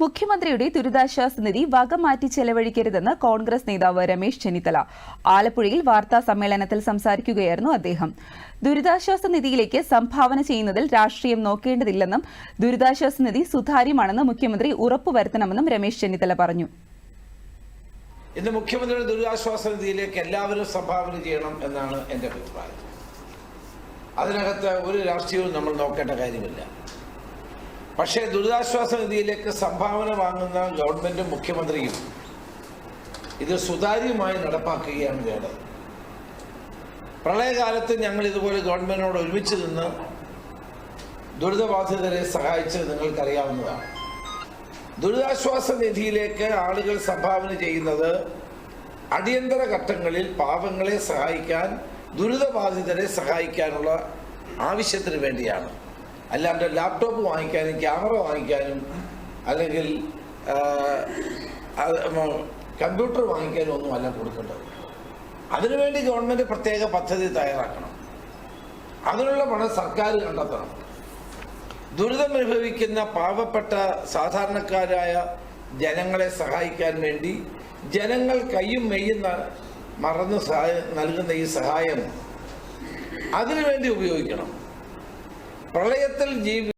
മുഖ്യമന്ത്രിയുടെ ദുരിതാശ്വാസ നിധി വക മാറ്റി ചെലവഴിക്കരുതെന്ന് കോൺഗ്രസ് നേതാവ് രമേശ് ചെന്നിത്തല. ആലപ്പുഴയിൽ വാർത്താ സമ്മേളനത്തിൽ സംസാരിക്കുകയായിരുന്നു അദ്ദേഹം. ദുരിതാശ്വാസ നിധിയിലേക്ക് സംഭാവന ചെയ്യുന്നതിൽ രാഷ്ട്രീയം നോക്കേണ്ടതില്ലെന്നും ദുരിതാശ്വാസ നിധി സുതാര്യമാണെന്ന് മുഖ്യമന്ത്രി ഉറപ്പുവരുത്തണമെന്നും രമേശ് ചെന്നിത്തല പറഞ്ഞു. ഇന്ന് മുഖ്യമന്ത്രിയുടെ ദുരിതാശ്വാസ നിധിയിലേക്ക് എല്ലാവരും സംഭാവന ചെയ്യണം എന്നാണ് എന്റെ അഭിപ്രായം. അതിനകത്ത് ഒരു രാഷ്ട്രീയവും നമ്മൾ നോക്കേണ്ട കാര്യമില്ല. പക്ഷേ ദുരിതാശ്വാസ നിധിയിലേക്ക് സംഭാവന വാങ്ങുന്ന ഗവൺമെന്റും മുഖ്യമന്ത്രിയും ഇത് സുതാര്യമായി നടപ്പാക്കുകയാണ് വേണ്ടത്. പ്രളയകാലത്ത് ഞങ്ങൾ ഇതുപോലെ ഗവൺമെന്റിനോട് ഒരുമിച്ച് നിന്ന് ദുരിതബാധിതരെ സഹായിച്ചത് നിങ്ങൾക്കറിയാവുന്നതാണ്. ദുരിതാശ്വാസ നിധിയിലേക്ക് ആളുകൾ സംഭാവന ചെയ്യുന്നത് അടിയന്തര ഘട്ടങ്ങളിൽ പാവങ്ങളെ സഹായിക്കാൻ ദുരിതബാധിതരെ സഹായിക്കാനുള്ള ആവശ്യത്തിന് വേണ്ടിയാണ്. അല്ലാണ്ട് ലാപ്ടോപ്പ് വാങ്ങിക്കാനും ക്യാമറ വാങ്ങിക്കാനും അല്ലെങ്കിൽ കമ്പ്യൂട്ടർ വാങ്ങിക്കാനും ഒന്നും അല്ല കൊടുക്കേണ്ടത്. അതിനുവേണ്ടി ഗവൺമെന്റ് പ്രത്യേക പദ്ധതി തയ്യാറാക്കണം. അതിനുള്ള പണം സർക്കാർ കണ്ടെത്തണം. ദുരിതമനുഭവിക്കുന്ന പാവപ്പെട്ട സാധാരണക്കാരായ ജനങ്ങളെ സഹായിക്കാൻ വേണ്ടി ജനങ്ങൾ കയ്യും മെയ്യുന്ന മറന്ന് സഹായം നൽകുന്ന ഈ സഹായം അതിനുവേണ്ടി ഉപയോഗിക്കണം. പ്രളയത്തിൽ ജീവി